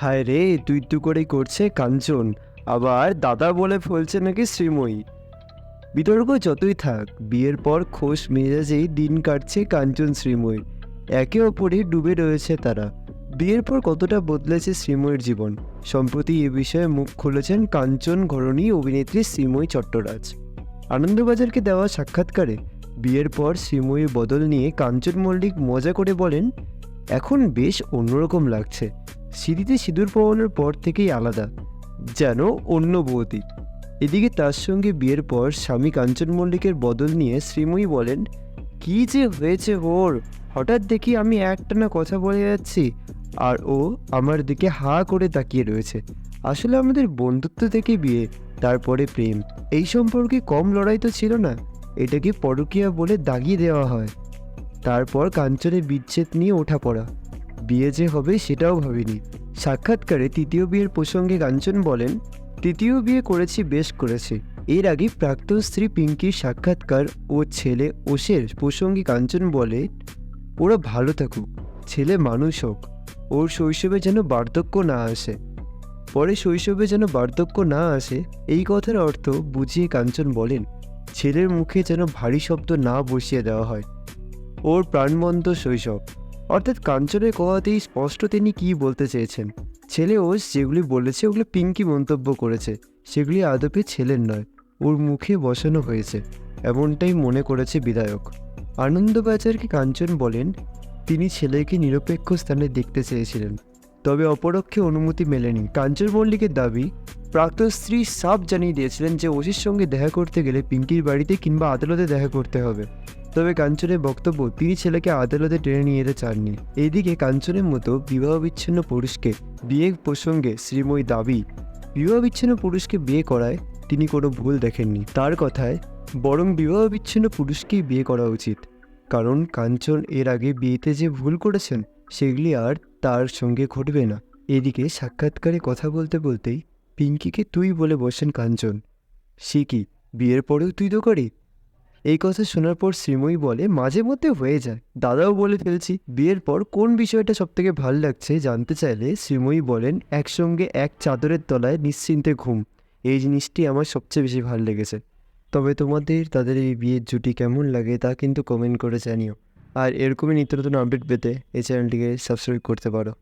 হায় রে তুই তু করেই করছে কাঞ্চন। আবার দাদা বলে ফলছে নাকি শ্রীময়ী। বিতর্ক যতই থাক, বিয়ের পর খোশ মেজাজেই দিন কাটছে কাঞ্চন শ্রীময়ী একে অপরে ডুবে রয়েছে তারা। বিয়ের পর কতটা বদলেছে শ্রীময়ীর জীবন। সম্প্রতি এ বিষয়ে মুখ খুলেছেন কাঞ্চন ঘরণী অভিনেত্রী শ্রীময়ী চট্টরাজ। আনন্দবাজারকে দেওয়া সাক্ষাৎকারে বিয়ের পর শ্রীময়ীর বদল নিয়ে কাঞ্চন মল্লিক মজা করে বলেন, এখন বেশ অন্যরকম লাগছে। সিঁড়িতে সিঁদুর পরানোর পর থেকেই আলাদা, যেন অন্য বৌদি। এদিকে তার সঙ্গে বিয়ের পর স্বামী কাঞ্চন মল্লিকের বদল নিয়ে শ্রীময়ী বলেন, কি যে হয়েছে ওর? হঠাৎ দেখি আমি একটানা কথা বলে যাচ্ছি, আর ও আমার দিকে হা করে তাকিয়ে রয়েছে। আসলে আমাদের বন্ধুত্ব থেকে বিয়ে, তারপরে প্রেম। এই সম্পর্কে কম লড়াই তো ছিল না, এটাকে পরকীয়া বলে দাগিয়ে দেওয়া হয়। তারপর কাঞ্চনের বিচ্ছেদ নিয়ে ওঠা পড়া। বিয়ে যে হবে সেটাও ভাবিনি। সাক্ষাৎকারে তৃতীয় বিয়ের প্রসঙ্গে কাঞ্চন বলেন, তৃতীয় বিয়ে করেছি, বেশ করেছি। এর আগে প্রাক্তন স্ত্রী পিঙ্কির সাক্ষাৎকার ও ছেলে ওষের প্রসঙ্গে কাঞ্চন বলে, ওরা ভালো থাকুক, ছেলে মানুষ হোক। ওর শৈশবে যেন বার্ধক্য না আসে। পরে শৈশবে যেন বার্ধক্য না আসে, এই কথার অর্থ বুঝিয়ে কাঞ্চন বলেন, ছেলের মুখে যেন ভারী শব্দ না বসিয়ে দেওয়া হয়। ওর প্রাণবন্ত শৈশব। অর্থাৎ কাঞ্চনের কথাতেই স্পষ্ট তিনি কী বলতে চেয়েছেন। ছেলে ওস যেগুলি বলেছে, ওগুলো পিঙ্কি মন্তব্য করেছে। সেগুলি আদপে ছেলের নয়, ওর মুখে বসানো হয়েছে। এমনটাই মনে করেছে বিধায়ক। আনন্দবাজারকে কাঞ্চন বলেন, তিনি ছেলেকে নিরপেক্ষ স্থানে দেখতে চেয়েছিলেন। তবে অপরক্ষে অনুমতি মেলেনি। কাঞ্চন মল্লিকের দাবি, প্রাক্তন স্ত্রী সাফ জানিয়ে দিয়েছিলেন যে, ওসির সঙ্গে দেখা করতে গেলে পিঙ্কির বাড়িতে কিংবা আদালতে দেখা করতে হবে। তবে কাঞ্চনের বক্তব্য, তিনি ছেলেকে আদালতে টেনে নিয়ে যেতে চাননি। এদিকে কাঞ্চনের মতো বিবাহ বিচ্ছিন্ন পুরুষকে বিয়ে প্রসঙ্গে শ্রীময়ী দাবি বিবাহ বিচ্ছিন্ন পুরুষকে বিয়ে করায় তিনি কোনো ভুল দেখেননি। তার কথায়, বরং বিবাহ বিচ্ছিন্ন পুরুষকেই বিয়ে করা উচিত। কারণ কাঞ্চন এর আগে বিয়েতে যে ভুল করেছেন, সেগুলি আর তার সঙ্গে ঘটবে না। এদিকে সাক্ষাৎকারে কথা বলতে বলতেই, পিঙ্কিকে তুই বলে বসেন কাঞ্চন। সে কি, বিয়ের পরেও তুই তো করি? এই কথা শোনার পর শ্রীময়ী বলে, মাঝে মধ্যে হয়ে যায়। দাদাও বলে ফেলছি, বিয়ের পর কোন বিষয়টা সব থেকে ভালো লাগছে জানতে চাইলে শ্রীময়ী বলেন, একসঙ্গে এক চাদরের তলায় নিশ্চিন্তে ঘুম। এই জিনিসটি আমার সবচেয়ে বেশি ভালো লেগেছে। তবে তোমাদের, তাদের এই বিয়ের জুটি কেমন লাগে তা কিন্তু কমেন্ট করে জানিও। আর এরকমই নিত্য নতুন আপডেট পেতে এই চ্যানেলটিকে সাবস্ক্রাইব করতে পারো।